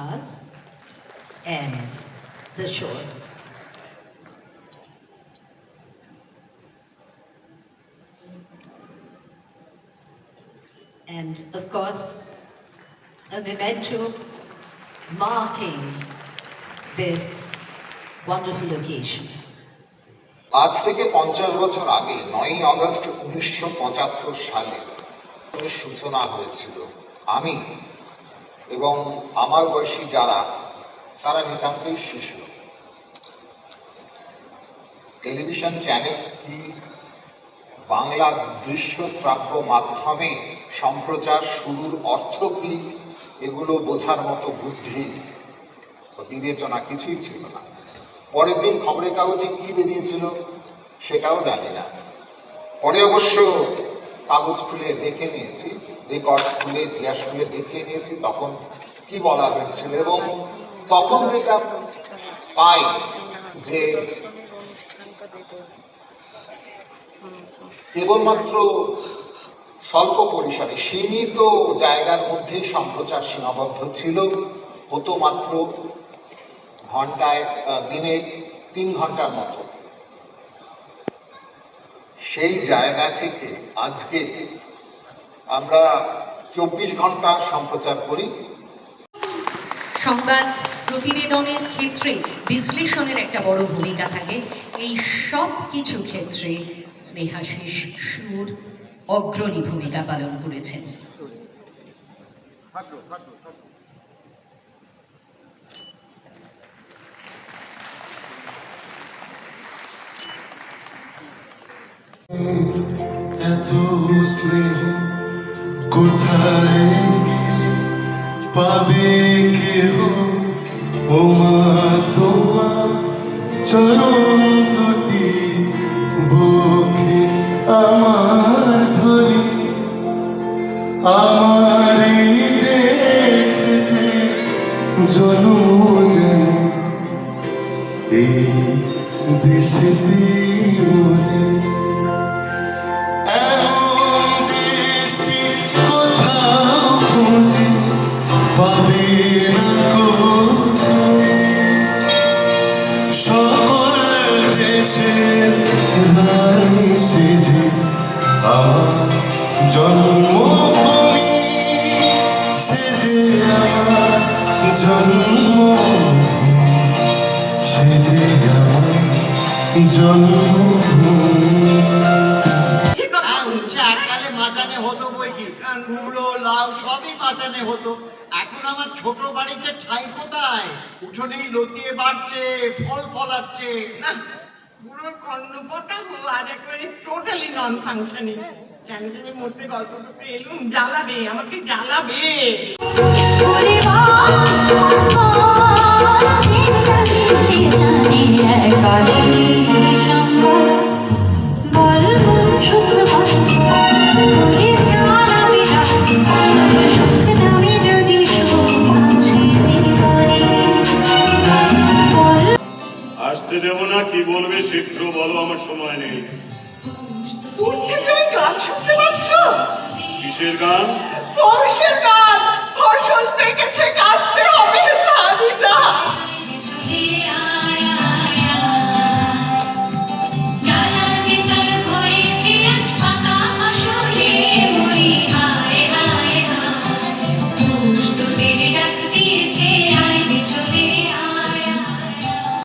stars and the shore. And of course, a memento marking this wonderful occasion. আজ থেকে পঞ্চাশ বছর আগে নয়ই আগস্ট উনিশশো পঁচাত্তর সালে সূচনা হয়েছিল আমি এবং আমার বয়সী যারা, তারা নিতান্তই শিশু। টেলিভিশন চ্যানেল কি বাংলা দৃশ্য শ্রাব্য মাধ্যমে সম্প্রচার শুরুর অর্থ কি, এগুলো বোঝার মতো বুদ্ধি বিবেচনা কিছুই ছিল না। পরের দিন খবরের কাগজে কি বেরিয়েছিল সেটাও জানি না। পরে অবশ্য কাগজ খুলে দেখে নিয়েছি রেকর্ড খুলে, ইতিহাস খুলে দেখে নিয়েছি, তখন কি বলা হয়েছিল? এবং তখন যেটা পাই যে কেবলমাত্র স্বল্প পরিসরে সীমিত জায়গার মধ্যেই সম্প্রচার সীমাবদ্ধ ছিল, হতো মাত্র ঘন্টায় দিনে তিন ঘণ্টার মতো। সেই জায়গা থেকে আজকে আমরা চব্বিশ ঘণ্টা সম্প্রচার করি। সংবাদ প্রতিবেদনের ক্ষেত্রে বিশ্লেষণের একটা বড় ভূমিকা থাকে। এই সব কিছু ক্ষেত্রে স্নেহাশিস সুর অগ্রণী ভূমিকা পালন করেছেন। এত স্নেহ কোথায় গেলে পাবে কেহ? ও মা তোমার চরণ দুটি বুকে আমার ধরি। আমার দেশেতে জন্ম যেন, এই দেশেতে মরে। দেশের রানী সেজে আমার জন্মভূমি সেজে আমার জন্মভূমি সেজে আমার জন্মভূমি। হ্যাঁ উচ্ছে হতো বই কি? কুমড়ো, লাউ, সবই মাচানে হতো। এখন আমার ছোট বাড়িতে ঠাই কোথায়? উঠোনেই লতিয়ে বাড়ছে, ফল ফলাচ্ছে। না বুড়োর কর্ণপটা আর একবারে টোটালি নন ফাংশনিং কেন জানি মরতে গল্প এলুম, জ্বালাবে, আমাকে জ্বালাবে। কি বলবে শীঘ্র বলো আমার সময় নেই। গান শুনতে পাচ্ছ? কিসের গান? ফসলের গান। ফসল পেকেছে কাটতে হবে ধানিটা